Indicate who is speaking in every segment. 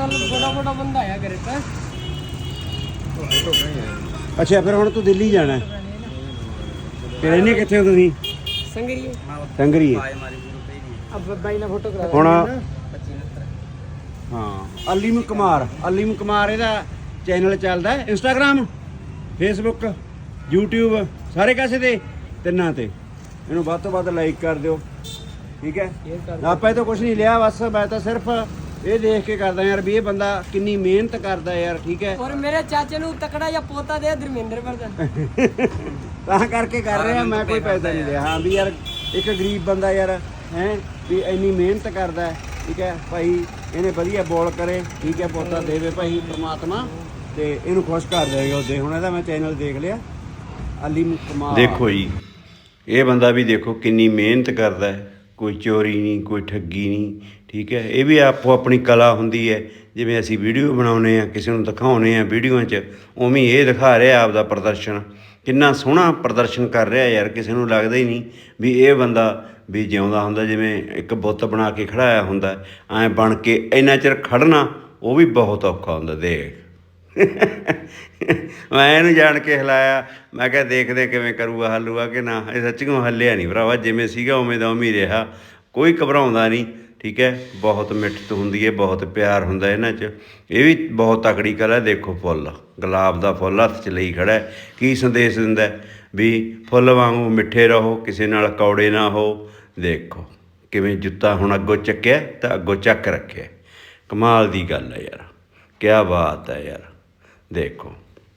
Speaker 1: ਨਾਲ ਬੜਾ ਬੜਾ ਬੰਦਾ ਆਇਆ ਕਰੇ ਤਾਂ।
Speaker 2: ਅੱਛਾ ਫਿਰ ਹੁਣ ਤੂੰ ਦਿੱਲੀ ਜਾਣਾ ਹੈ। ਤੇ ਰਹਿੰਦੇ ਕਿੱਥੇ ਹੋ ਤੁਸੀਂ?
Speaker 1: ਸੰਗਰੀ।
Speaker 2: ਟੰਗਰੀ
Speaker 1: ਅਬ ਬਾਈ ਨਾਲ ਫੋਟੋ ਕਰਾ
Speaker 2: ਹੁਣ ਹਾਂ ਅਲੀਮ ਕੁਮਾਰ। ਅਲੀਮ ਕੁਮਾਰ ਇਹਦਾ ਚੈਨਲ ਚੱਲਦਾ ਹੈ ਇੰਸਟਾਗ੍ਰam ਫੇਸਬੁੱਕ YouTube ਸਾਰੇ ਕਾਸੇ ਤੇ ਤਿੰਨਾਂ ਤੇ। ਇਹਨੂੰ ਵੱਧ ਤੋਂ ਵੱਧ ਲਾਈਕ ਕਰ ਦਿਓ। ਠੀਕ ਹੈ? ਆਪਾਂ ਇਹ ਤਾਂ ਕੁਝ ਨਹੀਂ ਲਿਆ ਬਸ ਮੈਂ ਤਾਂ ਸਿਰਫ ਇਹ ਦੇਖ ਕੇ ਕਰਦਾ ਯਾਰ ਵੀ ਇਹ ਬੰਦਾ ਕਿੰਨੀ ਮਿਹਨਤ ਕਰਦਾ ਯਾਰ ਠੀਕ ਹੈ?
Speaker 1: ਔਰ ਮੇਰੇ ਚਾਚੇ ਨੂੰ ਤਕੜਾ ਜਿਹਾ ਪੋਤਾ ਦੇ ਧਰਮਿੰਦਰ ਵਰਦਨ
Speaker 2: ਤਾਂ ਕਰਕੇ ਕਰ ਰਿਹਾ ਮੈਂ ਕੋਈ ਪੈਸਾ ਨਹੀਂ ਲਿਆ। ਹਾਂ ਵੀ ਯਾਰ ਇੱਕ ਗਰੀਬ ਬੰਦਾ ਯਾਰ ਹੈ ਵੀ ਇੰਨੀ ਮਿਹਨਤ ਕਰਦਾ ਹੈ, ਠੀਕ ਹੈ? ਭਾਈ ਇਹਨੇ ਵਧੀਆ ਬੋਲ ਕਰੇ ਠੀਕ ਹੈ ਪੋਤਾ ਦੇਵੇ ਭਾਈ ਪ੍ਰਮਾਤਮਾ ਤੇ ਇਹਨੂੰ ਖੁਸ਼ ਕਰ ਦੇਗਾ ਉਹਦੇ। ਹੁਣ ਇਹਦਾ ਮੈਂ ਚੈਨਲ ਦੇਖ ਲਿਆ। ਅਲੀ ਕੁਮਾਰ।
Speaker 3: ਦੇਖੋ ਜੀ ਇਹ ਬੰਦਾ ਵੀ ਦੇਖੋ ਕਿੰਨੀ ਮਿਹਨਤ ਕਰਦਾ ਹੈ। ਕੋਈ ਚੋਰੀ ਨਹੀਂ, ਕੋਈ ਠੱਗੀ ਨਹੀਂ, ਠੀਕ ਹੈ? ਇਹ ਵੀ ਆਪੋ ਆਪਣੀ ਕਲਾ ਹੁੰਦੀ ਹੈ। ਜਿਵੇਂ ਅਸੀਂ ਵੀਡੀਓ ਬਣਾਉਨੇ ਆ ਕਿਸੇ ਨੂੰ ਦਿਖਾਉਨੇ ਆ ਵੀਡੀਓਆਂ 'ਚ, ਉਵੇਂ ਇਹ ਦਿਖਾ ਰਿਹਾ ਆਪਦਾ ਪ੍ਰਦਰਸ਼ਨ। ਕਿੰਨਾ ਸੋਹਣਾ ਪ੍ਰਦਰਸ਼ਨ ਕਰ ਰਿਹਾ ਯਾਰ, ਕਿਸੇ ਨੂੰ ਲੱਗਦਾ ਹੀ ਨਹੀਂ ਵੀ ਇਹ ਬੰਦਾ ਵੀ ਜਿਉਂਦਾ ਹੁੰਦਾ, ਜਿਵੇਂ ਇੱਕ ਬੁੱਤ ਬਣਾ ਕੇ ਖੜਾਇਆ ਹੁੰਦਾ। ਐ ਬਣ ਕੇ ਇੰਨਾ ਚਿਰ ਖੜਨਾ ਉਹ ਵੀ ਬਹੁਤ ਔਖਾ ਹੁੰਦਾ, ਦੇਖ। ਮੈਂ ਇਹਨੂੰ ਜਾਣ ਕੇ ਹਿਲਾਇਆ। ਮੈਂ ਕਿਹਾ, ਦੇਖਦੇ ਕਿਵੇਂ ਕਰੂਗਾ ਹੱਲੂਗਾ ਕਿ ਨਾ। ਇਹ ਸੱਚੀਓ ਹੱਲਿਆ ਨਹੀਂ ਭਰਾਵਾ? ਜਿਵੇਂ ਸੀਗਾ, ਉਵੇਂ ਦਾ ਉਵੇਂ ਰਿਹਾ। ਕੋਈ ਘਬਰਾਉਂਦਾ ਨਹੀਂ, ਠੀਕ ਹੈ? ਬਹੁਤ ਮਿੱਠਤ ਹੁੰਦੀ ਹੈ, ਬਹੁਤ ਪਿਆਰ ਹੁੰਦਾ ਇਹਨਾਂ 'ਚ। ਇਹ ਵੀ ਬਹੁਤ ਤਕੜੀ ਕਲਾ ਹੈ। ਦੇਖੋ ਫੁੱਲ। ਗੁਲਾਬ ਦਾ ਫੁੱਲ ਹੱਥ 'ਚ ਲਈ ਖੜਾ ਕੀ ਸੰਦੇਸ਼ ਦਿੰਦਾ ਵੀ ਫੁੱਲ ਵਾਂਗੂ ਮਿੱਠੇ ਰਹੋ, ਕਿਸੇ ਨਾਲ ਕੌੜੇ ਨਾ ਹੋ। ਦੇਖੋ ਕਿਵੇਂ ਜੁੱਤਾ ਹੁਣ ਅੱਗੋਂ ਚੱਕਿਆ ਤਾਂ ਅੱਗੋਂ ਚੱਕ ਰੱਖਿਆ। ਕਮਾਲ ਦੀ ਗੱਲ ਹੈ ਯਾਰ। ਕੀ ਬਾਤ ਹੈ ਯਾਰ। ਦੇਖੋ।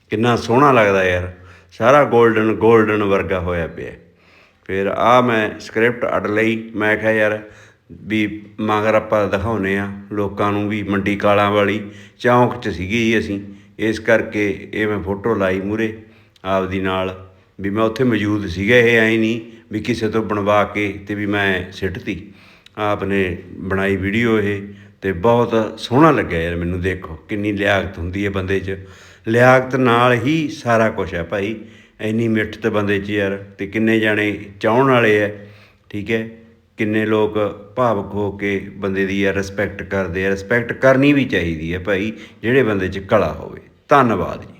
Speaker 3: ਕਿੰਨਾ ਸੋਹਣਾ ਲੱਗਦਾ ਯਾਰ। ਸਾਰਾ 골ਡਨ 골ਡਨ ਵਰਗਾ ਹੋਇਆ ਪਿਆ। ਫਿਰ ਆ ਮੈਂ ਸਕ੍ਰਿਪਟ ਅੜ ਲਈ। ਮੈਂ ਕਿਹਾ ਯਾਰ ਵੀ ਮਗਰ ਆਪਾਂ ਦਿਖਾਉਨੇ ਆ ਲੋਕਾਂ ਨੂੰ ਵੀ ਮੰਡੀ ਕਾਲਾਂ ਵਾਲੀ ਚੌਂਕ 'ਚ ਸੀਗੀ ਜੀ ਅਸੀਂ। ਇਸ ਕਰਕੇ ਇਹ ਮੈਂ ਫੋਟੋ ਲਾਈ ਮੂਰੇ ਆਪਦੀ ਨਾਲ। ਵੀ ਮੈਂ ਉੱਥੇ ਮੌਜੂਦ ਸੀਗਾ, ਇਹ ਐਂ ਨਹੀਂ ਵੀ ਕਿਸੇ ਤੋਂ ਬਣਵਾ ਕੇ ਤੇ ਵੀ ਮੈਂ ਸਿੱਟਤੀ। ਆਪ ਨੇ ਬਣਾਈ ਵੀਡੀਓ ਇਹ। ਤੇ ਬਹੁਤ ਸੋਹਣਾ ਲੱਗਿਆ ਯਾਰ ਮੈਨੂੰ ਦੇਖੋ, ਕਿੰਨੀ ਲਿਆਕਤ ਹੁੰਦੀ ਹੈ ਬੰਦੇ 'ਚ। ਲਿਆਕਤ ਨਾਲ ਹੀ ਸਾਰਾ ਕੁਝ ਹੈ ਭਾਈ। ਇੰਨੀ ਮਿੱਠ ਤੇ ਬੰਦੇ 'ਚ ਯਾਰ, ਤੇ ਕਿੰਨੇ ਜਾਣੇ ਚਾਹਣ ਵਾਲੇ ਐ ਠੀਕ ਹੈ? ਕਿੰਨੇ ਲੋਕ ਭਾਵਕ ਹੋ ਕੇ ਬੰਦੇ ਦੀ ਯਾਰ ਰਿਸਪੈਕਟ ਕਰਦੇ ਆ। ਰਿਸਪੈਕਟ ਕਰਨੀ ਵੀ ਚਾਹੀਦੀ ਹੈ ਭਾਈ, ਜਿਹੜੇ ਬੰਦੇ 'ਚ ਕਲਾ ਹੋਵੇ। ਧੰਨਵਾਦ